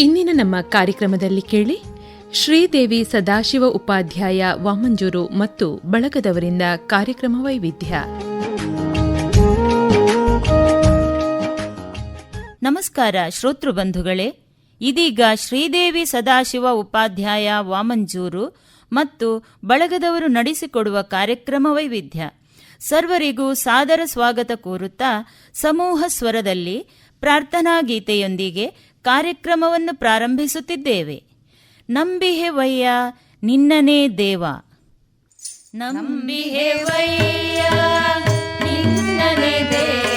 ಇಂದಿನ ನಮ್ಮ ಕಾರ್ಯಕ್ರಮದಲ್ಲಿ ಕೇಳಿ? ಶ್ರೀದೇವಿ ಸದಾಶಿವ ಉಪಾಧ್ಯಾಯ ವಾಮಂಜೂರು ಮತ್ತು ಬಳಗದವರಿಂದ ಕಾರ್ಯಕ್ರಮ ವೈವಿಧ್ಯ. ನಮಸ್ಕಾರ ಶ್ರೋತೃ ಬಂಧುಗಳೇ, ಇದೀಗ ಶ್ರೀದೇವಿ ಸದಾಶಿವ ಉಪಾಧ್ಯಾಯ ವಾಮಂಜೂರು ಮತ್ತು ಬಳಗದವರು ನಡೆಸಿಕೊಡುವ ಕಾರ್ಯಕ್ರಮ ವೈವಿಧ್ಯ. ಸರ್ವರಿಗೂ ಸಾದರ ಸ್ವಾಗತ ಕೋರುತ್ತಾ ಸಮೂಹ ಸ್ವರದಲ್ಲಿ ಪ್ರಾರ್ಥನಾ ಗೀತೆಯೊಂದಿಗೆ ಕಾರ್ಯಕ್ರಮವನ್ನು ಪ್ರಾರಂಭಿಸುತ್ತಿದ್ದೇವೆ. ನಂಬಿಹೆವಯ್ಯ ನಿನ್ನನೇ ದೇವ. ನಂಬಿಹೆವಯ್ಯ ನಿನ್ನನೇ ದೇವ.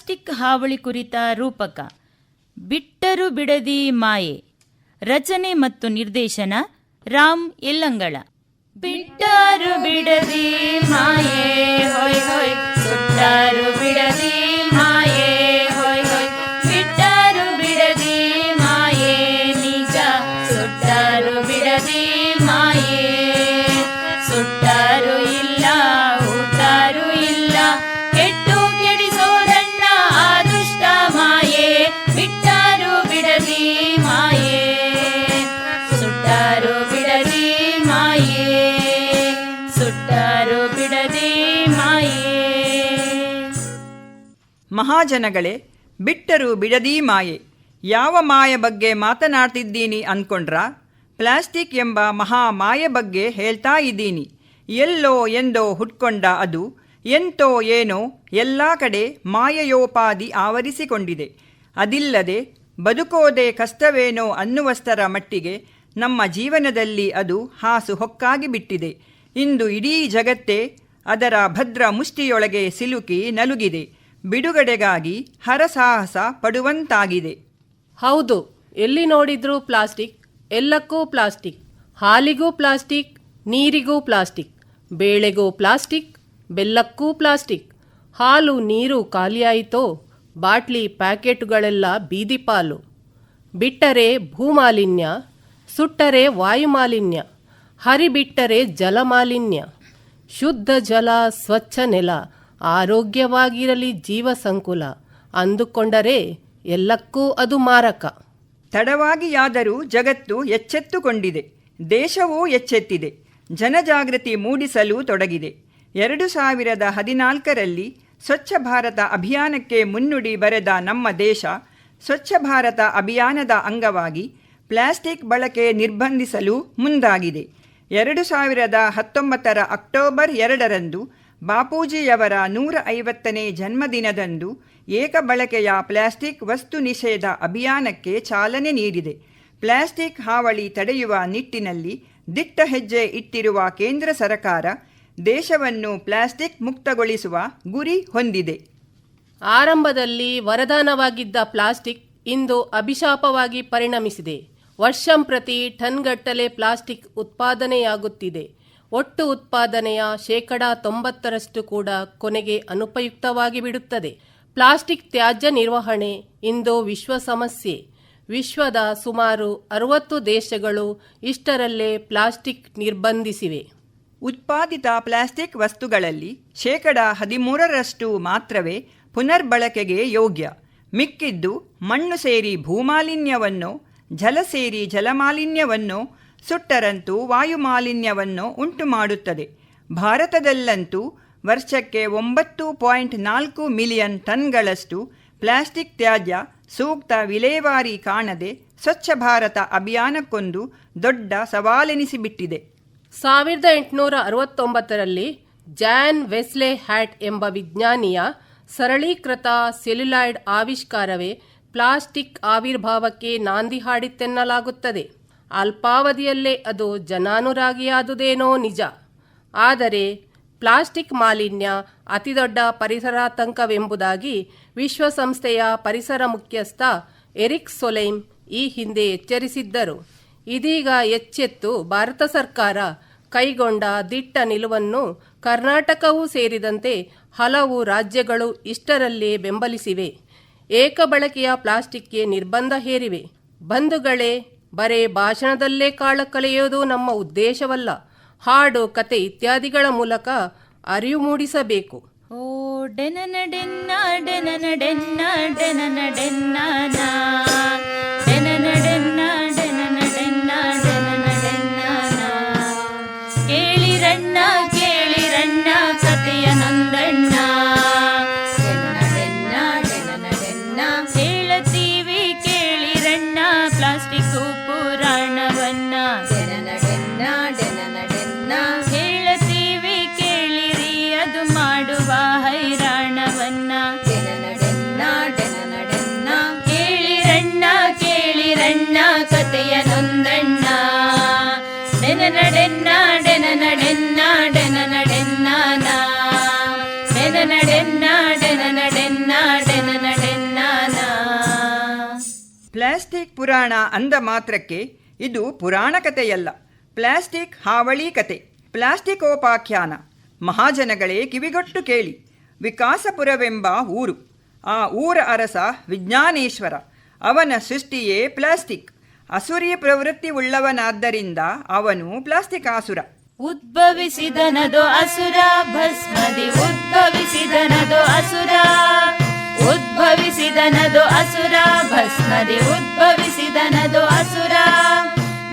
ಪ್ಲಾಸ್ಟಿಕ್ ಹಾವಳಿ ಕುರಿತ ರೂಪಕ. ಬಿಟ್ಟರು ಬಿಡದಿ ಮಾಯೆ. ರಚನೆ ಮತ್ತು ನಿರ್ದೇಶನ ರಾಮ್ ಎಲ್ಲಂಗಳ ಬಿಟ್ಟರು ಬಿಡದಿ ಮಾಯೆ, ಹೊಯ್ ಹೊಯ್. ಬಿಡದಿ ಮಾಯೆ. ಮಹಾಜನಗಳೇ, ಬಿಟ್ಟರು ಬಿಡದೀ ಮಾಯೆ. ಯಾವ ಮಾಯ ಬಗ್ಗೆ ಮಾತನಾಡ್ತಿದ್ದೀನಿ ಅನ್ಕೊಂಡ್ರ? ಪ್ಲಾಸ್ಟಿಕ್ ಎಂಬ ಮಹಾ ಮಾಯ ಬಗ್ಗೆ ಹೇಳ್ತಾ ಇದ್ದೀನಿ. ಎಲ್ಲೋ ಎಂದೋ ಹುಟ್ಕೊಂಡ ಅದು, ಎಂತೋ ಏನೋ ಎಲ್ಲ ಕಡೆ ಮಾಯಯೋಪಾದಿ ಆವರಿಸಿಕೊಂಡಿದೆ. ಅದಿಲ್ಲದೆ, ಬದುಕೋದೆ ಕಷ್ಟವೇನೋ ಅನ್ನುವಷ್ಟರ ಮಟ್ಟಿಗೆ ನಮ್ಮ ಜೀವನದಲ್ಲಿ ಅದು ಹಾಸು ಹೊಕ್ಕಾಗಿ ಬಿಟ್ಟಿದೆ. ಇಂದು ಇಡೀ ಜಗತ್ತೇ ಅದರ ಭದ್ರ ಮುಷ್ಟಿಯೊಳಗೆ ಸಿಲುಕಿ ನಲುಗಿದೆ. ಬಿಡುಗಡೆಗಾಗಿ ಹರಸಾಹಸ ಪಡುವಂತಾಗಿದೆ. ಹೌದು, ಎಲ್ಲಿ ನೋಡಿದ್ರೂ ಪ್ಲಾಸ್ಟಿಕ್, ಎಲ್ಲಕ್ಕೂ ಪ್ಲಾಸ್ಟಿಕ್, ಹಾಲಿಗೂ ಪ್ಲಾಸ್ಟಿಕ್, ನೀರಿಗೂ ಪ್ಲಾಸ್ಟಿಕ್, ಬೇಳೆಗೂ ಪ್ಲಾಸ್ಟಿಕ್, ಬೆಲ್ಲಕ್ಕೂ ಪ್ಲಾಸ್ಟಿಕ್, ಹಾಲು ನೀರು ಖಾಲಿಯಾಯಿತೋ, ಬಾಟ್ಲಿ ಪ್ಯಾಕೆಟ್ಗಳೆಲ್ಲ ಬೀದಿಪಾಲು. ಬಿಟ್ಟರೆ ಭೂಮಾಲಿನ್ಯ, ಸುಟ್ಟರೆ ವಾಯುಮಾಲಿನ್ಯ, ಹರಿಬಿಟ್ಟರೆ ಜಲಮಾಲಿನ್ಯ, ಶುದ್ಧ ಜಲ ಸ್ವಚ್ಛ ನೆಲ ಆರೋಗ್ಯವಾಗಿರಲಿ ಜೀವ ಸಂಕುಲ. ಅಂದುಕೊಂಡರೆ ಎಲ್ಲಕ್ಕೂ ಅದು ಮಾರಕ. ತಡವಾಗಿಯಾದರೂ ಜಗತ್ತು ಎಚ್ಚೆತ್ತುಕೊಂಡಿದೆ. ದೇಶವೂ ಎಚ್ಚೆತ್ತಿದೆ. ಜನಜಾಗೃತಿ ಮೂಡಿಸಲು ತೊಡಗಿದೆ. ಎರಡು ಸಾವಿರದ ಹದಿನಾಲ್ಕರಲ್ಲಿ ಸ್ವಚ್ಛ ಭಾರತ ಅಭಿಯಾನಕ್ಕೆ ಮುನ್ನುಡಿ ಬರೆದ ನಮ್ಮ ದೇಶ ಸ್ವಚ್ಛ ಭಾರತ ಅಭಿಯಾನದ ಅಂಗವಾಗಿ ಪ್ಲಾಸ್ಟಿಕ್ ಬಳಕೆ ನಿರ್ಬಂಧಿಸಲು ಮುಂದಾಗಿದೆ. ಎರಡು ಸಾವಿರದ ಹತ್ತೊಂಬತ್ತರ ಅಕ್ಟೋಬರ್ ಎರಡರಂದು ಬಾಪೂಜಿಯವರ ನೂರ ಐವತ್ತನೇ ಜನ್ಮದಿನದಂದು ಏಕಬಳಕೆಯ ಪ್ಲಾಸ್ಟಿಕ್ ವಸ್ತು ನಿಷೇಧ ಅಭಿಯಾನಕ್ಕೆ ಚಾಲನೆ ನೀಡಿದೆ. ಪ್ಲಾಸ್ಟಿಕ್ ಹಾವಳಿ ತಡೆಯುವ ನಿಟ್ಟಿನಲ್ಲಿ ದಿಟ್ಟ ಹೆಜ್ಜೆ ಇಟ್ಟಿರುವ ಕೇಂದ್ರ ಸರ್ಕಾರ ದೇಶವನ್ನು ಪ್ಲಾಸ್ಟಿಕ್ ಮುಕ್ತಗೊಳಿಸುವ ಗುರಿ ಹೊಂದಿದೆ. ಆರಂಭದಲ್ಲಿ ವರದಾನವಾಗಿದ್ದ ಪ್ಲಾಸ್ಟಿಕ್ ಇಂದು ಅಭಿಶಾಪವಾಗಿ ಪರಿಣಮಿಸಿದೆ. ವರ್ಷಂಪ್ರತಿ ಟನ್ಗಟ್ಟಲೆ ಪ್ಲಾಸ್ಟಿಕ್ ಉತ್ಪಾದನೆಯಾಗುತ್ತಿದೆ. ಒಟ್ಟು ಉತ್ಪಾದನೆಯ ಶೇಕಡಾ ತೊಂಬತ್ತರಷ್ಟು ಕೂಡ ಕೊನೆಗೆ ಅನುಪಯುಕ್ತವಾಗಿ ಬಿಡುತ್ತದೆ. ಪ್ಲಾಸ್ಟಿಕ್ ತ್ಯಾಜ್ಯ ನಿರ್ವಹಣೆ ಇಂದು ವಿಶ್ವ ಸಮಸ್ಯೆ. ವಿಶ್ವದ ಸುಮಾರು ಅರವತ್ತು ದೇಶಗಳು ಇಷ್ಟರಲ್ಲೇ ಪ್ಲಾಸ್ಟಿಕ್ ನಿರ್ಬಂಧಿಸಿವೆ. ಉತ್ಪಾದಿತ ಪ್ಲಾಸ್ಟಿಕ್ ವಸ್ತುಗಳಲ್ಲಿ ಶೇಕಡ ಹದಿಮೂರರಷ್ಟು ಮಾತ್ರವೇ ಪುನರ್ಬಳಕೆಗೆ ಯೋಗ್ಯ. ಮಿಕ್ಕಿದ್ದು ಮಣ್ಣು ಸೇರಿ ಭೂಮಾಲಿನ್ಯವನ್ನು, ಜಲ ಸೇರಿ ಜಲಮಾಲಿನ್ಯವನ್ನು ಸುಟ್ಟರಂತೂ ವಾಯುಮಾಲಿನ್ಯವನ್ನು ಉಂಟು ಮಾಡುತ್ತದೆ ಭಾರತದಲ್ಲಂತೂ ವರ್ಷಕ್ಕೆ ಒಂಬತ್ತು ಪಾಯಿಂಟ್ ನಾಲ್ಕು ಮಿಲಿಯನ್ ಟನ್ಗಳಷ್ಟು ಪ್ಲಾಸ್ಟಿಕ್ ತ್ಯಾಜ್ಯ ಸೂಕ್ತ ವಿಲೇವಾರಿ ಕಾಣದೆ ಸ್ವಚ್ಛ ಭಾರತ ಅಭಿಯಾನಕ್ಕೊಂದು ದೊಡ್ಡ ಸವಾಲೆನಿಸಿಬಿಟ್ಟಿದೆ. ಸಾವಿರದ ಎಂಟುನೂರ ಅರವತ್ತೊಂಬತ್ತರಲ್ಲಿ ಜಾನ್ ವೆಸ್ಲೆ ಹ್ಯಾಟ್ ಎಂಬ ವಿಜ್ಞಾನಿಯ ಸರಳೀಕೃತ ಸೆಲ್ಯುಲಾಯ್ಡ್ ಆವಿಷ್ಕಾರವೇ ಪ್ಲಾಸ್ಟಿಕ್ ಆವಿರ್ಭಾವಕ್ಕೆ ನಾಂದಿ ಹಾಡಿತೆನ್ನಲಾಗುತ್ತದೆ ಅಲ್ಪಾವಧಿಯಲ್ಲೇ ಅದು ಜನಾನುರಾಗಿಯಾದುದೇನೋ ನಿಜ. ಆದರೆ ಪ್ಲಾಸ್ಟಿಕ್ ಮಾಲಿನ್ಯ ಅತಿದೊಡ್ಡ ಪರಿಸರಾತಂಕವೆಂಬುದಾಗಿ ವಿಶ್ವಸಂಸ್ಥೆಯ ಪರಿಸರ ಮುಖ್ಯಸ್ಥ ಎರಿಕ್ ಸೊಲೈಮ್ ಈ ಹಿಂದೆ ಎಚ್ಚರಿಸಿದ್ದರು. ಇದೀಗ ಎಚ್ಚೆತ್ತು ಭಾರತ ಸರ್ಕಾರ ಕೈಗೊಂಡ ದಿಟ್ಟ ನಿಲುವನ್ನು ಕರ್ನಾಟಕವೂ ಸೇರಿದಂತೆ ಹಲವು ರಾಜ್ಯಗಳು ಇಷ್ಟರಲ್ಲೇ ಬೆಂಬಲಿಸಿವೆ. ಏಕಬಳಕೆಯ ಪ್ಲಾಸ್ಟಿಕ್ಗೆ ನಿರ್ಬಂಧ ಹೇರಿವೆ. ಬಂಧುಗಳೇ ಬರೇ ಭಾಷಣದಲ್ಲೇ ಕಾಳ ಕಳೆಯೋದು ನಮ್ಮ ಉದ್ದೇಶವಲ್ಲ. ಹಾಡು, ಕತೆ ಇತ್ಯಾದಿಗಳ ಮೂಲಕ ಅರಿವು ಮೂಡಿಸಬೇಕು. ಓ, ಡೆನನ ಡೆನ್ನ ಡೆನನ ಡೆನ್ನ ಪುರಾಣ ಅಂದ ಮಾತ್ರಕ್ಕೆ ಇದು ಪುರಾಣ ಕಥೆಯಲ್ಲ. ಪ್ಲಾಸ್ಟಿಕ್ ಹಾವಳಿ ಕತೆ ಪ್ಲಾಸ್ಟಿಕೋಪಾಖ್ಯಾನ. ಮಹಾಜನಗಳೇ ಕಿವಿಗೊಟ್ಟು ಕೇಳಿ. ವಿಕಾಸಪುರವೆಂಬ ಊರು. ಆ ಊರ ಅರಸ ವಿಜ್ಞಾನೇಶ್ವರ. ಅವನ ಸೃಷ್ಟಿಯೇ ಪ್ಲಾಸ್ಟಿಕ್. ಅಸುರಿ ಪ್ರವೃತ್ತಿ ಉಳ್ಳವನಾದ್ದರಿಂದ ಅವನು ಪ್ಲಾಸ್ಟಿಕ್ ಆಸುರ ಉದ್ಭವಿಸಿದನದು ಅಸುರ, ಭಸ್ಮದಿ ಉದ್ಭವಿಸಿದನದು ಅಸುರ. ಉದ್ಭವಿಸಿದನದು ಅಸುರ, ಭಸ್ಮದಿ ಉದ್ಭವಿಸಿದನದು ಅಸುರ.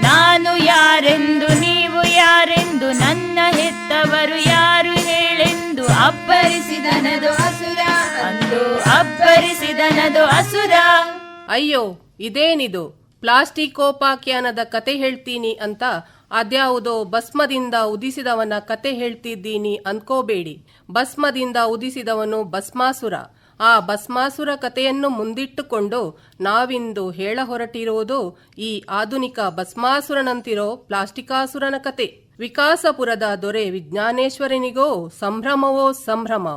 ನಾನು ಯಾರೆಂದು, ನೀವು ಯಾರೆಂದು, ನನ್ನ ಹೆತ್ತವರು ಯಾರು ಹೇಳೆಂದು ಅಬ್ಬರಿಸಿದನದು ಅಸುರ. ಅಂದು ಅಬ್ಬರಿಸಿದನದು ಅಸುರ. ಅಯ್ಯೋ, ಇದೇನಿದು? ಪ್ಲಾಸ್ಟಿಕೋಪಾಖ್ಯಾನದ ಕತೆ ಹೇಳ್ತೀನಿ ಅಂತ ಅದ್ಯಾವುದೋ ಭಸ್ಮದಿಂದ ಉದಿಸಿದವನ ಕತೆ ಹೇಳ್ತಿದ್ದೀನಿ ಅನ್ಕೋಬೇಡಿ. ಭಸ್ಮದಿಂದ ಉದಿಸಿದವನು ಭಸ್ಮಾಸುರ. ಆ ಭಸ್ಮಾಸುರ ಕಥೆಯನ್ನು ಮುಂದಿಟ್ಟುಕೊಂಡು ನಾವಿಂದು ಹೇಳ ಹೊರಟಿರುವುದು ಈ ಆಧುನಿಕ ಭಸ್ಮಾಸುರನಂತಿರೋ ಪ್ಲಾಸ್ಟಿಕಾಸುರನ ಕತೆ. ವಿಕಾಸಪುರದ ದೊರೆ ವಿಜ್ಞಾನೇಶ್ವರನಿಗೋ ಸಂಭ್ರಮವೋ ಸಂಭ್ರಮ.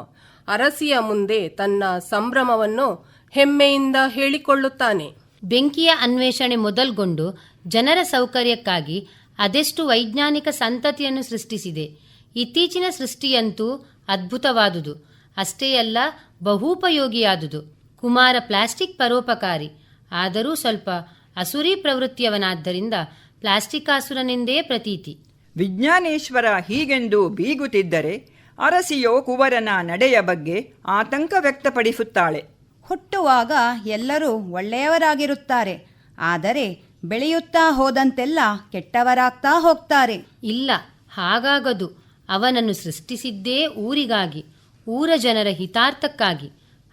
ಅರಸಿಯ ಮುಂದೆ ತನ್ನ ಸಂಭ್ರಮವನ್ನು ಹೆಮ್ಮೆಯಿಂದ ಹೇಳಿಕೊಳ್ಳುತ್ತಾನೆ. ಬೆಂಕಿಯ ಅನ್ವೇಷಣೆ ಮೊದಲ್ಗೊಂಡು ಜನರ ಸೌಕರ್ಯಕ್ಕಾಗಿ ಅದೆಷ್ಟು ವೈಜ್ಞಾನಿಕ ಸಂತತಿಯನ್ನು ಸೃಷ್ಟಿಸಿದೆ. ಇತ್ತೀಚಿನ ಸೃಷ್ಟಿಯಂತೂ ಅದ್ಭುತವಾದುದು. ಅಷ್ಟೇ ಅಲ್ಲ ಬಹುಪಯೋಗಿಯಾದುದು. ಕುಮಾರ ಪ್ಲಾಸ್ಟಿಕ್ ಪರೋಪಕಾರಿ. ಆದರೂ ಸ್ವಲ್ಪ ಅಸುರಿ ಪ್ರವೃತ್ತಿಯವನಾದ್ದರಿಂದ ಪ್ಲಾಸ್ಟಿಕಾಸುರನೆಂದೇ ಪ್ರತೀತಿ. ವಿಜ್ಞಾನೇಶ್ವರ ಹೀಗೆಂದು ಬೀಗುತ್ತಿದ್ದರೆ ಅರಸಿಯೋ ಕುವರನ ನಡೆಯ ಬಗ್ಗೆ ಆತಂಕ ವ್ಯಕ್ತಪಡಿಸುತ್ತಾಳೆ. ಹುಟ್ಟುವಾಗ ಎಲ್ಲರೂ ಒಳ್ಳೆಯವರಾಗಿರುತ್ತಾರೆ. ಆದರೆ ಬೆಳೆಯುತ್ತಾ ಹೋದಂತೆಲ್ಲ ಕೆಟ್ಟವರಾಗ್ತಾ ಹೋಗ್ತಾರೆ. ಇಲ್ಲ ಹಾಗಾಗದು. ಅವನನ್ನು ಸೃಷ್ಟಿಸಿದ್ದೇ ಊರಿಗಾಗಿ. ಊರ ಜನರ ಹಿತಾರ್ಥಕ್ಕಾಗಿ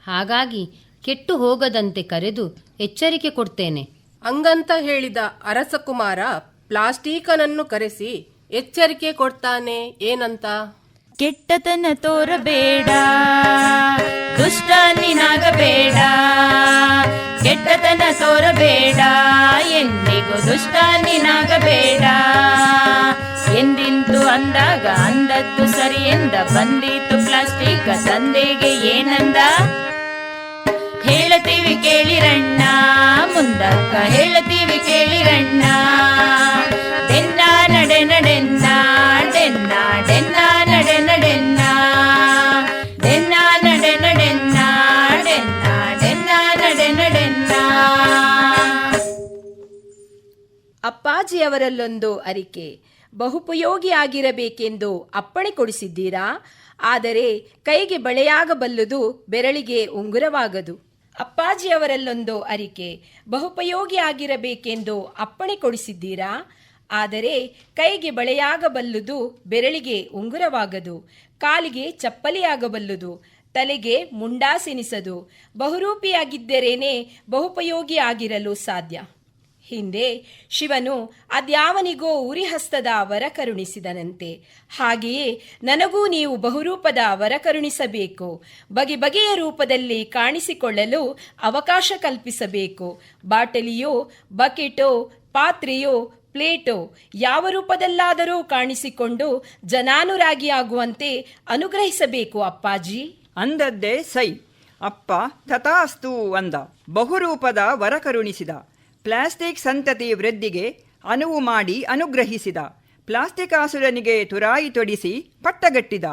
ಹಾಗಾಗಿ ಕೆಟ್ಟು ಹೋಗದಂತೆ ಕರೆದು ಎಚ್ಚರಿಕೆ ಕೊಡ್ತೇನೆ. ಅಂಗಂತ ಹೇಳಿದ ಅರಸಕುಮಾರ ಪ್ಲಾಸ್ಟಿಕನನ್ನು ಕರೆಸಿ ಎಚ್ಚರಿಕೆ ಕೊಡ್ತಾನೆ ಏನಂತ? ಕೆಟ್ಟತನ ತೋರಬೇಡ ದುಷ್ಟ ನೀನಾಗಬೇಡ ಕೆಟ್ಟತನ ತೋರಬೇಡ ಎಂದಿಗೂ ದುಷ್ಟ ನೀನಾಗಬೇಡ ಎಂದಿಂತು ಅಂದಾಗ ಅಂದದ್ದು ಸರಿ ಎಂದ ಬಂದಿತ್ತು ಪ್ಲಾಸ್ಟಿಕ್ ತಂದೆಗೆ ಏನಂದ? ಹೇಳತೀವಿ ಕೇಳಿರಣ್ಣ ಮುಂದಕ್ಕ ಹೇಳತೀವಿ ಕೇಳಿರಣ್ಣ ಡೆನ್ನ ನಡೆ ನಡೆನ್ನ ಡೆನ್ನ ಡೆನ್ನ ನಡೆ ನಡೆನ್ನ. ಡೆನ್ನ ನಡೆ ನಡೆನ್ನ ಡೆನ್ನ ಡೆನ್ನ ನಡೆ ನಡೆನ್ನ. ಅಪ್ಪಾಜಿಯವರಲ್ಲೊಂದು ಅರಿಕೆ. ಬಹುಪಯೋಗಿಯಾಗಿರಬೇಕೆಂದು ಅಪ್ಪಣೆ ಕೊಡಿಸಿದ್ದೀರಾ? ಆದರೆ ಕೈಗೆ ಬಳೆಯಾಗಬಲ್ಲುದು ಬೆರಳಿಗೆ ಉಂಗುರವಾಗದು. ಅಪ್ಪಾಜಿಯವರಲ್ಲೊಂದು ಅರಿಕೆ ಬಹುಪಯೋಗಿಯಾಗಿರಬೇಕೆಂದು ಅಪ್ಪಣೆ ಕೊಡಿಸಿದ್ದೀರಾ? ಆದರೆ ಕೈಗೆ ಬಳೆಯಾಗಬಲ್ಲುದು ಬೆರಳಿಗೆ ಉಂಗುರವಾಗದು, ಕಾಲಿಗೆ ಚಪ್ಪಲಿಯಾಗಬಲ್ಲುದು, ತಲೆಗೆ ಮುಂಡಾಸೆನಿಸದು, ಬಹುರೂಪಿಯಾಗಿದ್ದರೇನೆ ಬಹುಪಯೋಗಿ ಆಗಿರಲು ಸಾಧ್ಯ. ಹಿಂದೆ ಶಿವನು ಅದ್ಯಾವನಿಗೋ ಉರಿಹಸ್ತದ ವರ ಕರುಣಿಸಿದನಂತೆ. ಹಾಗೆಯೇ ನನಗೂ ನೀವು ಬಹುರೂಪದ ವರ ಕರುಣಿಸಬೇಕು. ಬಗೆ ಬಗೆಯ ರೂಪದಲ್ಲಿ ಕಾಣಿಸಿಕೊಳ್ಳಲು ಅವಕಾಶ ಕಲ್ಪಿಸಬೇಕು. ಬಾಟಲಿಯೋ, ಬಕೆಟೋ, ಪಾತ್ರೆಯೋ, ಪ್ಲೇಟೋ ಯಾವ ರೂಪದಲ್ಲಾದರೂ ಕಾಣಿಸಿಕೊಂಡು ಜನಾನುರಾಗಿಯಾಗುವಂತೆ ಅನುಗ್ರಹಿಸಬೇಕು ಅಪ್ಪಾಜಿ. ಅಂದದ್ದೇ ಸೈ. ಅಪ್ಪ, ತಥಾಸ್ತು ಅಂದ. ಬಹುರೂಪದ ವರ ಕರುಣಿಸಿದ. ಪ್ಲಾಸ್ಟಿಕ್ ಸಂತತಿ ವೃದ್ಧಿಗೆ ಅನುವು ಮಾಡಿ ಅನುಗ್ರಹಿಸಿದ. ಪ್ಲಾಸ್ಟಿಕಾಸುರನಿಗೆ ತುರಾಯಿ ತೊಡಿಸಿ ಪಟ್ಟಗಟ್ಟಿದ.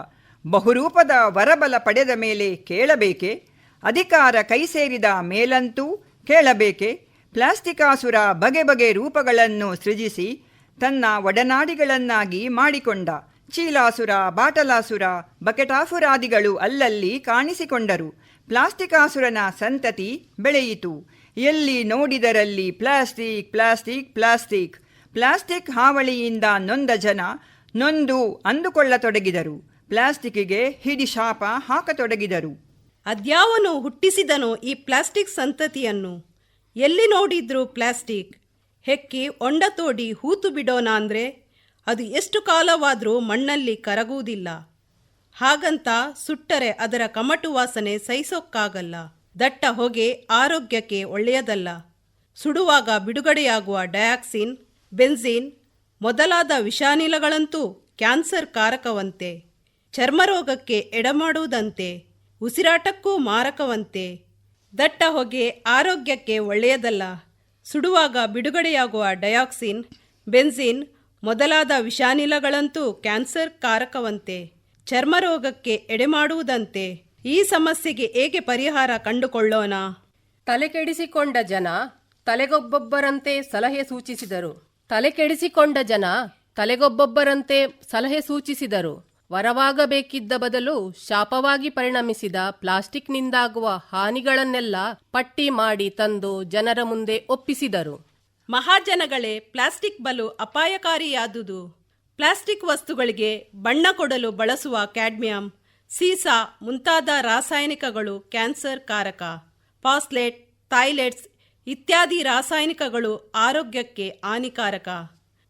ಬಹುರೂಪದ ವರಬಲ ಪಡೆದ ಮೇಲೆ ಕೇಳಬೇಕೆ? ಅಧಿಕಾರ ಕೈ ಸೇರಿದ ಮೇಲಂತೂ ಕೇಳಬೇಕೆ? ಪ್ಲಾಸ್ಟಿಕಾಸುರ ಬಗೆ ಬಗೆ ರೂಪಗಳನ್ನು ಸೃಜಿಸಿ ತನ್ನ ಒಡನಾಡಿಗಳನ್ನಾಗಿ ಮಾಡಿಕೊಂಡ. ಚೀಲಾಸುರ, ಬಾಟಲಾಸುರ, ಬಕೆಟಾಸುರಾದಿಗಳು ಅಲ್ಲಲ್ಲಿ ಕಾಣಿಸಿಕೊಂಡರು. ಪ್ಲಾಸ್ಟಿಕಾಸುರನ ಸಂತತಿ ಬೆಳೆಯಿತು. ಎಲ್ಲಿ ನೋಡಿದರಲ್ಲಿ ಪ್ಲಾಸ್ಟಿಕ್ ಪ್ಲಾಸ್ಟಿಕ್ ಪ್ಲಾಸ್ಟಿಕ್. ಪ್ಲಾಸ್ಟಿಕ್ ಹಾವಳಿಯಿಂದ ನೊಂದ ಜನ ನೊಂದು ಅಂದುಕೊಳ್ಳತೊಡಗಿದರು. ಪ್ಲಾಸ್ಟಿಕ್ಗೆ ಹಿಡಿ ಶಾಪ ಹಾಕತೊಡಗಿದರು. ಅದ್ಯಾವನು ಹುಟ್ಟಿಸಿದನೋ ಈ ಪ್ಲಾಸ್ಟಿಕ್ ಸಂತತಿಯನ್ನು. ಎಲ್ಲಿ ನೋಡಿದ್ರು ಪ್ಲಾಸ್ಟಿಕ್. ಹೆಕ್ಕಿ ಒಂಡ ತೋಡಿ ಹೂತು ಬಿಡೋಣ ಅಂದರೆ ಅದು ಎಷ್ಟು ಕಾಲವಾದರೂ ಮಣ್ಣಲ್ಲಿ ಕರಗುವುದಿಲ್ಲ. ಹಾಗಂತ ಸುಟ್ಟರೆ ಅದರ ಕಮಟು ವಾಸನೆ ಸಹಿಸೋಕ್ಕಾಗಲ್ಲ. ದಟ್ಟ ಹೊಗೆ ಆರೋಗ್ಯಕ್ಕೆ ಒಳ್ಳೆಯದಲ್ಲ. ಸುಡುವಾಗ ಬಿಡುಗಡೆಯಾಗುವ ಡಯಾಕ್ಸಿನ್ ಬೆನ್ಸಿನ್ ಮೊದಲಾದ ವಿಷಾನಿಲಗಳಂತೂ ಕ್ಯಾನ್ಸರ್ ಕಾರಕವಂತೆ. ಚರ್ಮರೋಗಕ್ಕೆ ಎಡಮಾಡುವುದಂತೆ, ಉಸಿರಾಟಕ್ಕೂ ಮಾರಕವಂತೆ. ದಟ್ಟ ಹೊಗೆ ಆರೋಗ್ಯಕ್ಕೆ ಒಳ್ಳೆಯದಲ್ಲ. ಸುಡುವಾಗ ಬಿಡುಗಡೆಯಾಗುವ ಡಯಾಕ್ಸಿನ್ ಬೆನ್ಸಿನ್ ಮೊದಲಾದ ವಿಷಾನಿಲಗಳಂತೂ ಕ್ಯಾನ್ಸರ್ ಕಾರಕವಂತೆ. ಚರ್ಮರೋಗಕ್ಕೆ ಎಡೆಮಾಡುವುದಂತೆ. ಈ ಸಮಸ್ಯೆಗೆ ಹೇಗೆ ಪರಿಹಾರ ಕಂಡುಕೊಳ್ಳೋಣ? ತಲೆ ಕೆಡಿಸಿಕೊಂಡ ಜನ ತಲೆಗೊಬ್ಬೊಬ್ಬರಂತೆ ಸಲಹೆ ಸೂಚಿಸಿದರು. ತಲೆ ಕೆಡಿಸಿಕೊಂಡ ಜನ ತಲೆಗೊಬ್ಬೊಬ್ಬರಂತೆ ಸಲಹೆ ಸೂಚಿಸಿದರು. ವರವಾಗಬೇಕಿದ್ದ ಬದಲು ಶಾಪವಾಗಿ ಪರಿಣಮಿಸಿದ ಪ್ಲಾಸ್ಟಿಕ್ನಿಂದಾಗುವ ಹಾನಿಗಳನ್ನೆಲ್ಲ ಪಟ್ಟಿ ಮಾಡಿ ತಂದು ಜನರ ಮುಂದೆ ಒಪ್ಪಿಸಿದರು. ಮಹಾಜನಗಳೇ ಪ್ಲಾಸ್ಟಿಕ್ ಬಲು ಅಪಾಯಕಾರಿಯಾದುದು. ಪ್ಲಾಸ್ಟಿಕ್ ವಸ್ತುಗಳಿಗೆ ಬಣ್ಣ ಕೊಡಲು ಬಳಸುವ ಕ್ಯಾಡ್ಮಿಯಂ. ಸೀಸಾ ಮುಂತಾದ ರಾಸಾಯನಿಕಗಳು ಕ್ಯಾನ್ಸರ್ ಕಾರಕ ಪಾಸ್ಲೆಟ್ ಥೈಲೆಟ್ಸ್ ಇತ್ಯಾದಿ ರಾಸಾಯನಿಕಗಳು ಆರೋಗ್ಯಕ್ಕೆ ಹಾನಿಕಾರಕ.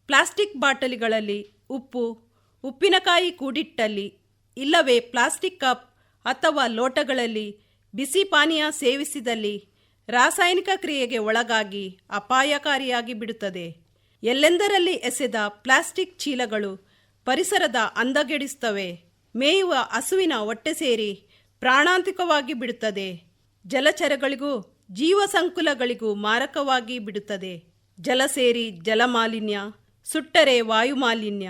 ಪ್ಲಾಸ್ಟಿಕ್ ಬಾಟಲಿಗಳಲ್ಲಿ ಉಪ್ಪು, ಉಪ್ಪಿನಕಾಯಿ ಕೂಡಿಟ್ಟಲ್ಲಿ, ಇಲ್ಲವೇ ಪ್ಲಾಸ್ಟಿಕ್ ಕಪ್ ಅಥವಾ ಲೋಟಗಳಲ್ಲಿ ಬಿಸಿ ಪಾನೀಯ ಸೇವಿಸಿದಲ್ಲಿ ರಾಸಾಯನಿಕ ಕ್ರಿಯೆಗೆ ಒಳಗಾಗಿ ಅಪಾಯಕಾರಿಯಾಗಿ ಬಿಡುತ್ತದೆ. ಎಲ್ಲೆಂದರಲ್ಲಿ ಎಸೆದ ಪ್ಲಾಸ್ಟಿಕ್ ಚೀಲಗಳು ಪರಿಸರದ ಅಂದಗೆಡಿಸ್ತವೆ ಮೇಯುವ ಹಸುವಿನ ಹೊಟ್ಟೆ ಸೇರಿ ಪ್ರಾಣಾಂತಿಕವಾಗಿ ಬಿಡುತ್ತದೆ. ಜಲಚರಗಳಿಗೂ ಜೀವ ಸಂಕುಲಗಳಿಗೂ ಮಾರಕವಾಗಿ ಬಿಡುತ್ತದೆ. ಜಲ ಸೇರಿ ಜಲಮಾಲಿನ್ಯ, ಸುಟ್ಟರೆ ವಾಯುಮಾಲಿನ್ಯ.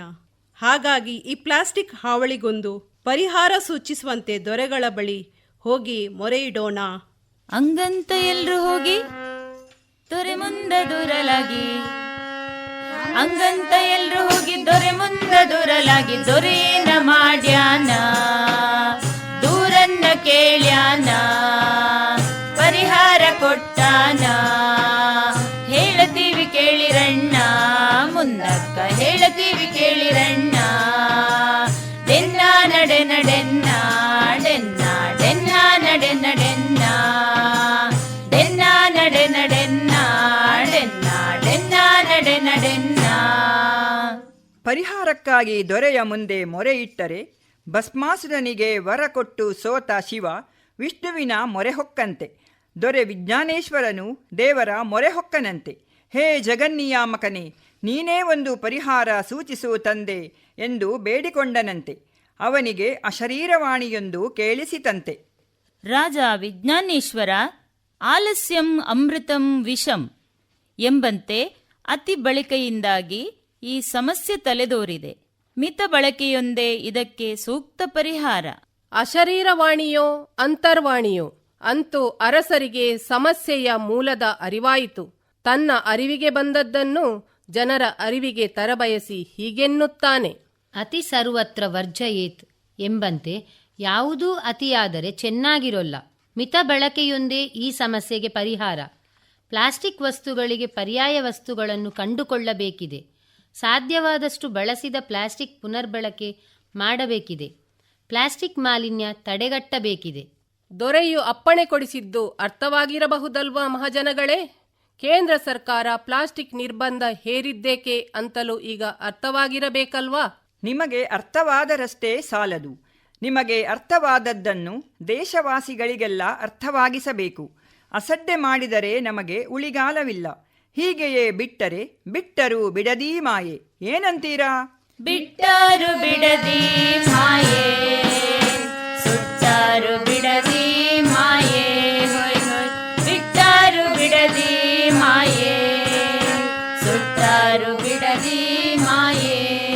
ಹಾಗಾಗಿ ಈ ಪ್ಲಾಸ್ಟಿಕ್ ಹಾವಳಿಗೊಂದು ಪರಿಹಾರ ಸೂಚಿಸುವಂತೆ ದೊರೆಗಳ ಬಳಿ ಹೋಗಿ ಮೊರೆ ಇಡೋಣ ಹಂಗಂತ ಎಲ್ರು ಹೋಗಿ ದೊರೆ ಮುಂದೆ ದೂರಲಾಗಿ. ಹಂಗಂತ ಎಲ್ರು ಹೋಗಿ ದೊರೆ ಮುಂದೆ ದೂರಲಾಗಿ ದೊರೆನ ಮಾಡ್ಯಾನ. ದೂರನ್ನ ಕೇಳ್ಯಾನ, ಪರಿಹಾರ ಕೊಟ್ಟಾನ. ಹೇಳತೀವಿ ಕೇಳಿರಣ್ಣ, ಮುಂದಕ್ಕ ಹೇಳತೀವಿ ಕೇಳಿರಣ್ಣ. ಪರಿಹಾರಕ್ಕಾಗಿ ದೊರೆಯ ಮುಂದೆ ಮೊರೆ ಇಟ್ಟರೆ ಭಸ್ಮಾಸುರನಿಗೆ ವರ ಕೊಟ್ಟು ಸೋತ ಶಿವ ವಿಷ್ಣುವಿನ ಮೊರೆ ಹೊಕ್ಕಂತೆ ದೊರೆ ವಿಜ್ಞಾನೇಶ್ವರನು ದೇವರ ಮೊರೆ ಹೊಕ್ಕನಂತೆ ಹೇ ಜಗನ್ನಿಯಾಮಕನೇ, ನೀನೇ ಒಂದು ಪರಿಹಾರ ಸೂಚಿಸು ತಂದೆ ಎಂದು ಬೇಡಿಕೊಂಡನಂತೆ. ಅವನಿಗೆ ಅಶರೀರವಾಣಿಯೊಂದು ಕೇಳಿಸಿತಂತೆ. ರಾಜ ವಿಜ್ಞಾನೇಶ್ವರ, ಆಲಸ್ಯಂ ಅಮೃತಂ ವಿಷಂ ಎಂಬಂತೆ ಅತಿ ಬಳಕೆಯಿಂದಾಗಿ ಈ ಸಮಸ್ಯೆ ತಲೆದೋರಿದೆ. ಮಿತ ಬಳಕೆಯೊಂದೇ ಇದಕ್ಕೆ ಸೂಕ್ತ ಪರಿಹಾರ. ಅಶರೀರವಾಣಿಯೋ ಅಂತರ್ವಾಣಿಯೋ ಅಂತೂ ಅರಸರಿಗೆ ಸಮಸ್ಯೆಯ ಮೂಲದ ಅರಿವಾಯಿತು. ತನ್ನ ಅರಿವಿಗೆ ಬಂದದ್ದನ್ನು ಜನರ ಅರಿವಿಗೆ ತರಬಯಸಿ ಹೀಗೆನ್ನುತ್ತಾನೆ. ಅತಿ ಸರ್ವತ್ರ ವರ್ಜಯೇತ್ ಎಂಬಂತೆ ಯಾವುದೂ ಅತಿಯಾದರೆ ಚೆನ್ನಾಗಿರೋಲ್ಲ. ಮಿತ ಬಳಕೆಯೊಂದೇ ಈ ಸಮಸ್ಯೆಗೆ ಪರಿಹಾರ. ಪ್ಲಾಸ್ಟಿಕ್ ವಸ್ತುಗಳಿಗೆ ಪರ್ಯಾಯ ವಸ್ತುಗಳನ್ನು ಕಂಡುಕೊಳ್ಳಬೇಕಿದೆ. ಸಾಧ್ಯವಾದಷ್ಟು ಬಳಸಿದ ಪ್ಲಾಸ್ಟಿಕ್ ಪುನರ್ಬಳಕೆ ಮಾಡಬೇಕಿದೆ. ಪ್ಲಾಸ್ಟಿಕ್ ಮಾಲಿನ್ಯ ತಡೆಗಟ್ಟಬೇಕಿದೆ. ದೊರೆಯು ಅಪ್ಪಣೆ ಕೊಡಿಸಿದ್ದು ಅರ್ಥವಾಗಿರಬಹುದಲ್ವಾ ಮಹಾಜನಗಳೇ? ಕೇಂದ್ರ ಸರ್ಕಾರ ಪ್ಲಾಸ್ಟಿಕ್ ನಿರ್ಬಂಧ ಹೇರಿದ್ದೇಕೆ ಅಂತಲೂ ಈಗ ಅರ್ಥವಾಗಿರಬೇಕಲ್ವಾ? ನಿಮಗೆ ಅರ್ಥವಾದರಷ್ಟೇ ಸಾಲದು. ನಿಮಗೆ ಅರ್ಥವಾದದ್ದನ್ನು ದೇಶವಾಸಿಗಳಿಗೆಲ್ಲ ಅರ್ಥವಾಗಿಸಬೇಕು. ಅಸಡ್ಡೆ ಮಾಡಿದರೆ ನಮಗೆ ಉಳಿಗಾಲವಿಲ್ಲ. ಹೀಗೆಯೇ ಬಿಟ್ಟರೆ ಬಿಟ್ಟರು ಬಿಡದೀ ಮಾಯೆ. ಏನಂತೀರಾ? ಬಿಟ್ಟರು ಬಿಡದಿ ಮಾಯೆ. ಸುಟ್ಟಾರು ಬಿಡದಿ ಮಾಯೆ. ಬಿಟ್ಟರು ಬಿಡದಿ ಮಾಯೆ. ಸುಟ್ಟಾರು ಬಿಡದಿ ಮಾಯೆ.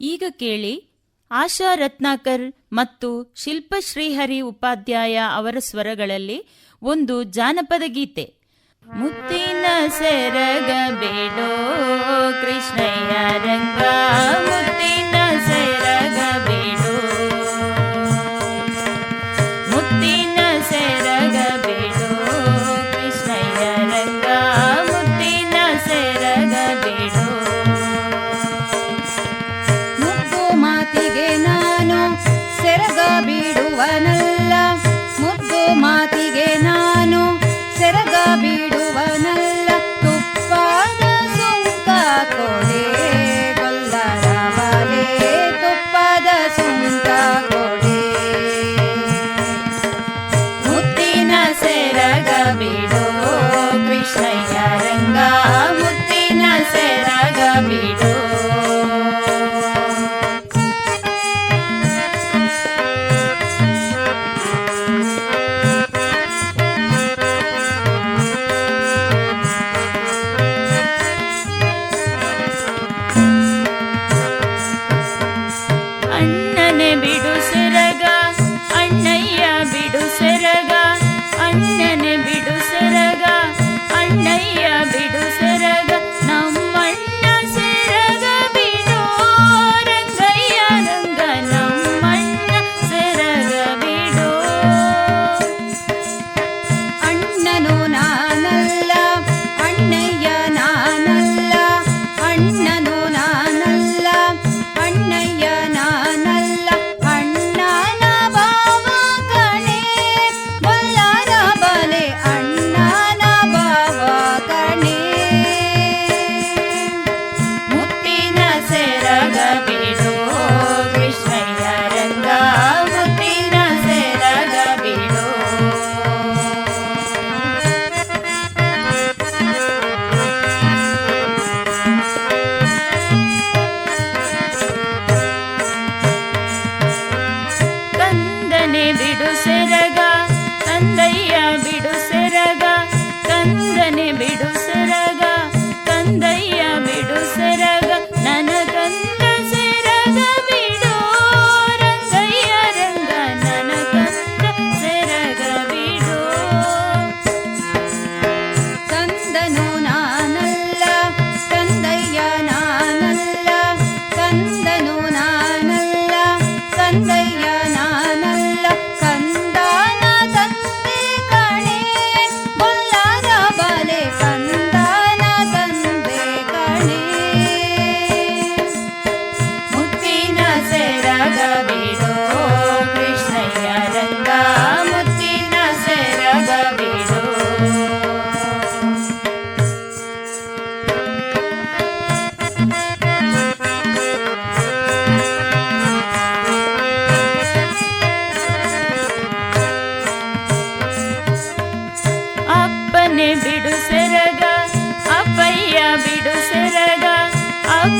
ಈಗ ಕೇಳಿ ಆಶಾ ರತ್ನಾಕರ್ ಮತ್ತು ಶಿಲ್ಪ ಶ್ರೀಹರಿ ಉಪಾಧ್ಯಾಯ ಅವರ ಸ್ವರಗಳಲ್ಲಿ ಒಂದು ಜಾನಪದ ಗೀತೆ. ಮುತ್ತಿನ ಸೆರಗ ಬೇಡೋ ಕೃಷ್ಣಯ್ಯ ರಂಗ, ಮುತ್ತಿನ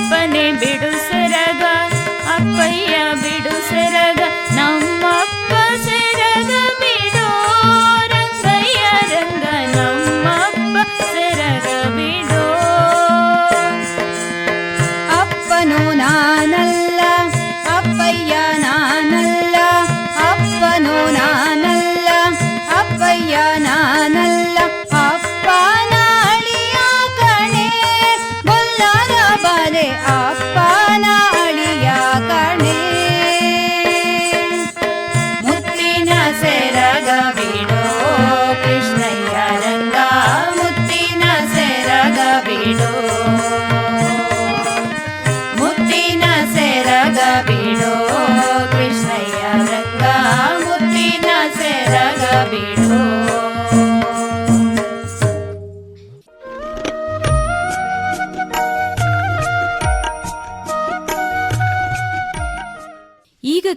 ಅಪ್ಪನೆ ಬಿಡು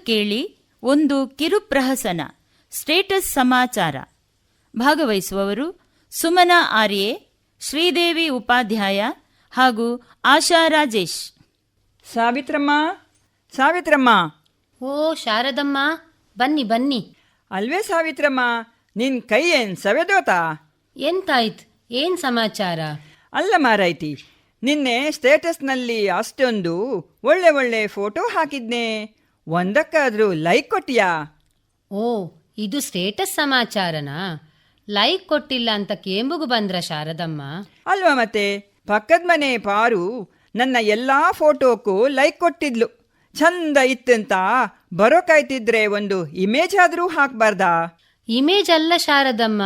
ಕೇಳಿ ಒಂದು ಕಿರುಪ್ರಹಸನ ಸ್ಟೇಟಸ್ ಸಮಾಚಾರ. ಭಾಗವಹಿಸುವವರು ಸುಮನಾ ಆರ್ಯೆ ಶ್ರೀದೇವಿ ಉಪಾಧ್ಯಾಯ ಹಾಗೂ ಆಶಾ ರಾಜೇಶ್. ಸಾವಿತ್ರಮ್ಮ ಸಾವಿತ್ರಮ್ಮ. ಓ ಶಾರದಮ್ಮ ಬನ್ನಿ ಬನ್ನಿ. ಅಲ್ವೇ ಸಾವಿತ್ರಮ್ಮ ನಿನ್ ಕೈ ಏನ್ ಸವೆದೋತಾ? ಎಂತಾಯ್ತು ಏನ್ ಸಮಾಚಾರ? ಅಲ್ಲ ಮಾರಾಯ್ತಿ ನಿನ್ನೆ ಸ್ಟೇಟಸ್ನಲ್ಲಿ ಅಷ್ಟೊಂದು ಒಳ್ಳೆ ಒಳ್ಳೆ ಫೋಟೋ ಹಾಕಿದ್ನೆ. ಒಂದಕ್ಕಾದ್ರೂ ಲೈಕ್ ಕೊಟ್ಟಿಯಾ? ಓ ಇದು ಸ್ಟೇಟಸ್ ಸಮಾಚಾರನಾ? ಲೈಕ್ ಕೊಟ್ಟಿಲ್ಲ ಅಂತ ಕೇಂಬುಗು ಬಂದ್ರ ಶಾರದಮ್ಮ? ಅಲ್ವಾ ಮತ್ತೆ? ಪಕ್ಕದ ಮನೆ ಪಾರು ನನ್ನ ಎಲ್ಲಾ ಫೋಟೋಕ್ಕೂ ಲೈಕ್ ಕೊಟ್ಟಿದ್ಲು. ಚಂದ ಇತ್ತಂತ ಬರೋಕಾಯ್ತಿದ್ರೆ ಒಂದು ಇಮೇಜ್ ಆದ್ರೂ ಹಾಕ್ಬಾರ್ದಾ? ಇಮೇಜ್ ಅಲ್ಲ ಶಾರದಮ್ಮ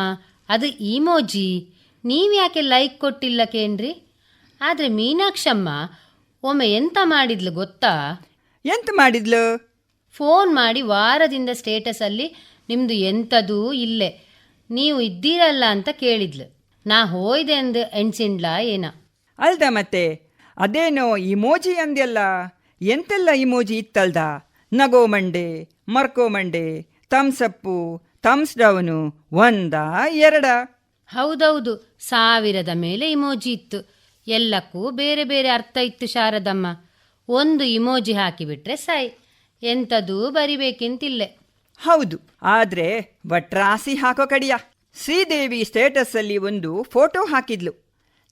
ಅದು ಇಮೋಜಿ ನೀವ್ಯಾಕೆ ಲೈಕ್ ಕೊಟ್ಟಿಲ್ಲ ಕೇನ್ರಿ ಆದ್ರೆ ಮೀನಾಕ್ಷಮ್ಮ ಒಮ್ಮೆ ಎಂತ ಮಾಡಿದ್ಲು ಗೊತ್ತಾ? ಎಂತ ಮಾಡಿದ್ಲು? ಫೋನ್ ಮಾಡಿ ವಾರದಿಂದ ಸ್ಟೇಟಸಲ್ಲಿ ನಿಮ್ಮದು ಎಂಥದೂ ಇಲ್ಲೇ. ನೀವು ಇದ್ದೀರಲ್ಲ ಅಂತ ಕೇಳಿದ್ಲು. ನಾ ಹೋಯ್ದೆ ಅಂದು ಎಣ್ಸಿಂಡ್ಲ ಏನ. ಅಲ್ದ ಮತ್ತೆ? ಅದೇನೋ ಇಮೋಜಿ ಅಂದ್ಯಲ್ಲ? ಎಂತೆಲ್ಲ ಇಮೋಜಿ ಇತ್ತಲ್ದ? ನಗೋ ಮಂಡೆ ಮರ್ಕೋ ಮಂಡೆ ತಮ್ಸಪ್ಪು ಥಮ್ಸ್ ಡೌನು ಒಂದ ಎರಡ. ಹೌದೌದು ಸಾವಿರದ ಮೇಲೆ ಇಮೋಜಿ ಇತ್ತು. ಎಲ್ಲಕ್ಕೂ ಬೇರೆ ಬೇರೆ ಅರ್ಥ ಇತ್ತು ಶಾರದಮ್ಮ. ಒಂದು ಇಮೋಜಿ ಹಾಕಿಬಿಟ್ರೆ ಸೈ ಎಂಥದೂ ಬರಿಬೇಕಿಂತಿಲ್ಲೆ. ಹೌದು ಆದ್ರೆ ವಟ್ರಾಸಿ ಹಾಕೋ ಕಡಿಯ. ಶ್ರೀದೇವಿ ಸ್ಟೇಟಸ್ ಅಲ್ಲಿ ಒಂದು ಫೋಟೋ ಹಾಕಿದ್ಲು.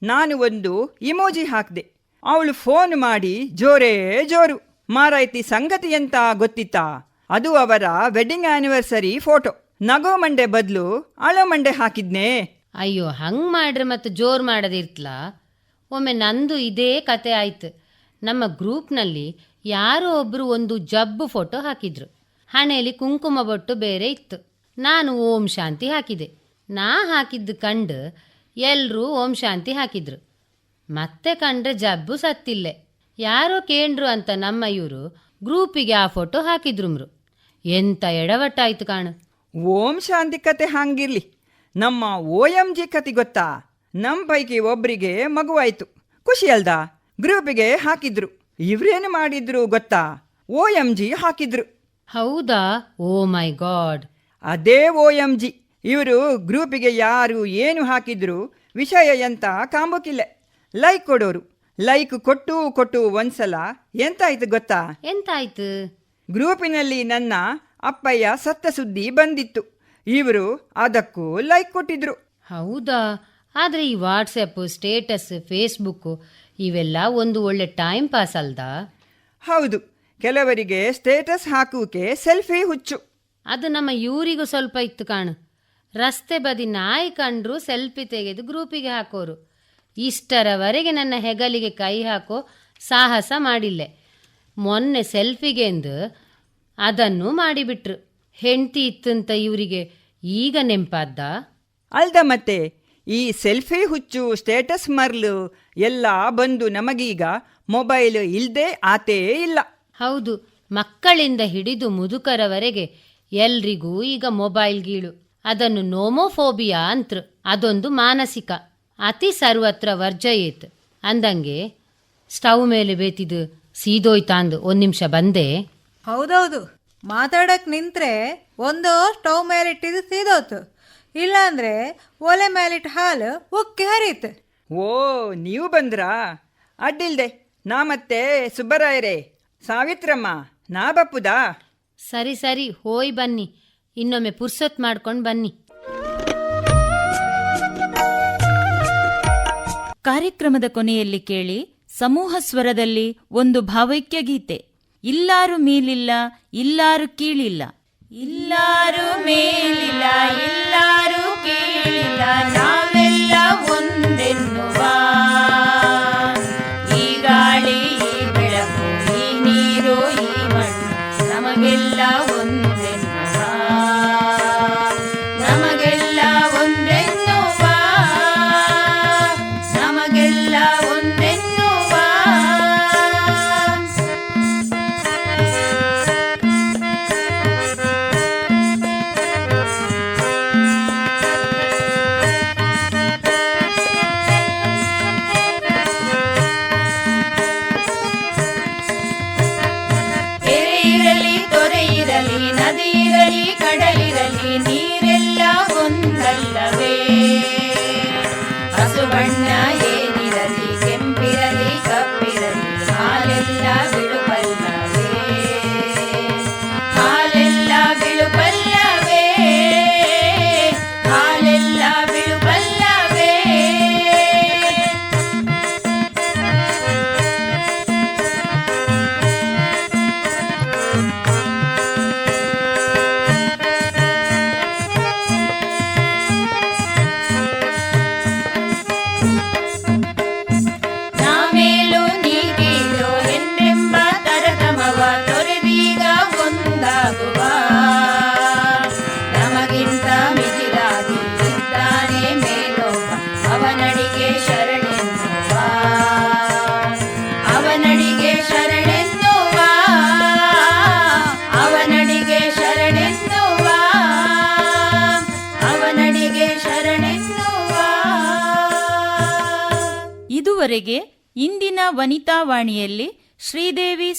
ನಾನು ಒಂದು ಇಮೋಜಿ ಹಾಕ್ದೆ. ಅವಳು ಫೋನ್ ಮಾಡಿ ಜೋರೇ ಜೋರು ಮಾರಾಯ್ತಿ ಸಂಗತಿ ಅಂತ ಗೊತ್ತಿತ್ತಾ? ಅದು ಅವರ ವೆಡ್ಡಿಂಗ್ ಆನಿವರ್ಸರಿ ಫೋಟೋ. ನಗೋ ಮಂಡೆ ಬದಲು ಅಳೋ ಮಂಡೆ ಹಾಕಿದ್ನೇ. ಅಯ್ಯೋ ಹಂಗ್ ಮಾಡ್ರೆ ಮತ್ತೆ ಜೋರ್ ಮಾಡದಿರ್ತಲ? ಒಮ್ಮೆ ನಂದು ಇದೇ ಕತೆ ಆಯ್ತು. ನಮ್ಮ ಗ್ರೂಪ್ನಲ್ಲಿ ಯಾರೋ ಒಬ್ರು ಒಂದು ಜಬ್ಬು ಫೋಟೋ ಹಾಕಿದ್ರು. ಹಣೆಯಲ್ಲಿ ಕುಂಕುಮ ಬೊಟ್ಟು ಬೇರೆ ಇತ್ತು. ನಾನು ಓಂ ಶಾಂತಿ ಹಾಕಿದೆ. ನಾ ಹಾಕಿದ್ದು ಕಂಡು ಎಲ್ಲರೂ ಓಂ ಶಾಂತಿ ಹಾಕಿದ್ರು. ಮತ್ತೆ ಕಂಡ್ರೆ ಜಬ್ಬು ಸತ್ತಿಲ್ಲೆ. ಯಾರೋ ಕೇಂಡ್ರು ಅಂತ ನಮ್ಮ ಇವರು ಗ್ರೂಪಿಗೆ ಆ ಫೋಟೋ ಹಾಕಿದ್ರು ಮ್ರು. ಎಂತ ಎಡವಟ್ಟಾಯ್ತು ಕಾಣು. ಓಂ ಶಾಂತಿ ಕತೆ ಹಾಂಗಿರ್ಲಿ. ನಮ್ಮ ಓ ಎಂ ಜಿ ಕತೆ ಗೊತ್ತಾ? ನಮ್ಮ ಪೈಕಿ ಒಬ್ಬರಿಗೆ ಮಗುವಾಯ್ತು. ಖುಷಿ ಅಲ್ದಾ? ಗ್ರೂಪಿಗೆ ಹಾಕಿದ್ರು. ಇವ್ರೇನು ಮಾಡಿದ್ರು ಗೊತ್ತಾ? ಓ ಎಂ ಜಿ ಹಾಕಿದ್ರು. ಹೌದಾ? Oh my god. ಅದೇ ಓ ಎಂ ಜಿ. ಇವರು ಗ್ರೂಪಿಗೆ ಯಾರು ಏನು ಹಾಕಿದ್ರು ವಿಷಯ ಎಂತ ಕಾಂಬೋಕಿಲ್ಲ. ಲೈಕ್ ಕೊಡೋರು. ಲೈಕ್ ಕೊಟ್ಟು ಕೊಟ್ಟು ಒಂದ್ಸಲ. ಎಂತಾಯ್ತು ಗೊತ್ತಾ? ಎಂತಾಯ್ತು? ಗ್ರೂಪಿನಲ್ಲಿ ನನ್ನ ಅಪ್ಪಯ್ಯ ಸತ್ತ ಸುದ್ದಿ ಬಂದಿತ್ತು. ಇವರು ಅದಕ್ಕೂ ಲೈಕ್ ಕೊಟ್ಟಿದ್ರು. ಹೌದಾ? ಆದರೆ ಈ ವಾಟ್ಸಪ್ ಸ್ಟೇಟಸ್ ಫೇಸ್ಬುಕ್ ಇವೆಲ್ಲ ಒಂದು ಒಳ್ಳೆ ಟೈಮ್ ಪಾಸ್ ಅಲ್ದಾ? ಹೌದು. ಕೆಲವರಿಗೆ ಸ್ಟೇಟಸ್ ಹಾಕುವಿಕೆ ಸೆಲ್ಫಿ ಹುಚ್ಚು. ಅದು ನಮ್ಮ ಇವರಿಗೂ ಸ್ವಲ್ಪ ಇತ್ತು ಕಾಣು. ರಸ್ತೆ ಬದಿ ನಾಯಿ ಕಂಡ್ರು ಸೆಲ್ಫಿ ತೆಗೆದು ಗ್ರೂಪಿಗೆ ಹಾಕೋರು. ಇಷ್ಟರವರೆಗೆ ನನ್ನ ಹೆಗಲಿಗೆ ಕೈ ಹಾಕೋ ಸಾಹಸ ಮಾಡಿಲ್ಲ. ಮೊನ್ನೆ ಸೆಲ್ಫಿಗೆ ಎಂದು ಅದನ್ನು ಮಾಡಿಬಿಟ್ರು. ಹೆಂಡತಿ ಇತ್ತಂತ ಇವರಿಗೆ ಈಗ ನೆಂಪಾದ್ದ? ಅಲ್ದ ಮತ್ತೆ ಈ ಸೆಲ್ಫಿ ಹುಚ್ಚು ಸ್ಟೇಟಸ್ ಮರ್ಲು ಎಲ್ಲ ಬಂದು ನಮಗೀಗ ಮೊಬೈಲ್ ಇಲ್ಲದೆ ಆತೇ ಇಲ್ಲ. ಹೌದು ಮಕ್ಕಳಿಂದ ಹಿಡಿದು ಮುದುಕರವರೆಗೆ ಎಲ್ರಿಗೂ ಈಗ ಮೊಬೈಲ್ ಗೀಳು. ಅದನ್ನು ನೋಮೋಫೋಬಿಯಾ ಅಂತ್ರು ಅದೊಂದು ಮಾನಸಿಕ. ಅತಿ ಸರ್ವತ್ರ ವರ್ಜಯೇತ್. ಅಂದಂಗೆ ಸ್ಟವ್ ಮೇಲೆ ಬೇತಿದು ಸೀದೋಯ್ತಾಂದು ಒಂದು ನಿಮಿಷ ಬಂದೆ. ಹೌದೌದು ಮಾತಾಡಕ್ ನಿಂತ್ರೆ ಒಂದು ಸ್ಟವ್ ಮೇಲೆ ಇಟ್ಟಿದ್ದು ಸೀದೋತು ಇಲ್ಲಾಂದ್ರೆ ಒಲೆ ಮ್ಯಾಲಿಟ್ ಹಾಲು ಉಕ್ಕಿ ಹರಿತು ಓ ನೀವು ಬಂದ್ರಾ? ಅಡ್ಡಿಲ್ದೆ ನಾ ಮತ್ತೆ ಸುಬ್ಬರಾಯರೇ ಸಾವಿತ್ರಮ್ಮ ನಾ ಬಪ್ಪುದಾ? ಸರಿ ಸರಿ ಹೋಯ್ ಬನ್ನಿ. ಇನ್ನೊಮ್ಮೆ ಪುರ್ಸೊತ್ ಮಾಡ್ಕೊಂಡು ಬನ್ನಿ. ಕಾರ್ಯಕ್ರಮದ ಕೊನೆಯಲ್ಲಿ ಕೇಳಿ ಸಮೂಹ ಸ್ವರದಲ್ಲಿ ಒಂದು ಭಾವೈಕ್ಯ ಗೀತೆ. ಇಲ್ಲಾರು ಮೀಲಿಲ್ಲ ಇಲ್ಲಾರು ಕೀಳಿಲ್ಲ. ಇಲ್ಲಾರು ಮೇಲಿಲ್ಲ ಇಲ್ಲಾರು ಕೀಳಿಲ್ಲ ನಾವೆಲ್ಲ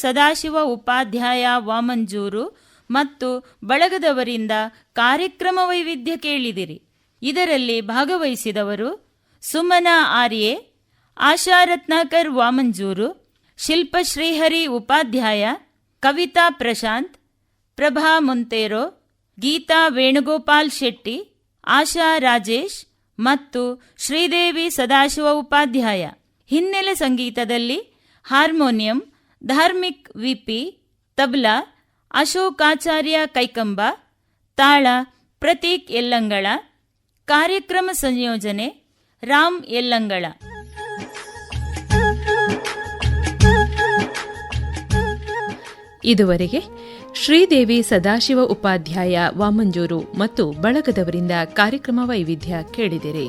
ಸದಾಶಿವ ಉಪಾಧ್ಯಾಯ ವಾಮಂಜೂರು ಮತ್ತು ಬಳಗದವರಿಂದ ಕಾರ್ಯಕ್ರಮ ವೈವಿಧ್ಯ ಕೇಳಿದಿರಿ. ಇದರಲ್ಲಿ ಭಾಗವಹಿಸಿದವರು ಸುಮನಾ ಆರ್ಯೆ, ಆಶಾ ರತ್ನಾಕರ್ ವಾಮಂಜೂರು ಶಿಲ್ಪಶ್ರೀಹರಿ ಉಪಾಧ್ಯಾಯ, ಕವಿತಾ ಪ್ರಶಾಂತ್, ಪ್ರಭಾ ಮೊಂತೇರೋ, ಗೀತಾ ವೇಣುಗೋಪಾಲ್ ಶೆಟ್ಟಿ, ಆಶಾ ರಾಜೇಶ್ ಮತ್ತು ಶ್ರೀದೇವಿ ಸದಾಶಿವ ಉಪಾಧ್ಯಾಯ. ಹಿನ್ನೆಲೆ ಸಂಗೀತದಲ್ಲಿ harmonium Dharmik V P, tabla Ashokacharya Kaikamba, ತಾಳ, ಪ್ರತೀಕ್ ಯಲ್ಲಂಗಳ, ಕಾರ್ಯಕ್ರಮ ಸಂಯೋಜನೆ, ರಾಮ್ ಯಲ್ಲಂಗಳ. ಇದುವರೆಗೆ ಶ್ರೀದೇವಿ ಸದಾಶಿವ ಉಪಾಧ್ಯಾಯ ವಾಮಂಜೂರು ಮತ್ತು ಬಳಗದವರಿಂದ ಕಾರ್ಯಕ್ರಮ ವೈವಿಧ್ಯ ಕೇಳಿದಿರಿ.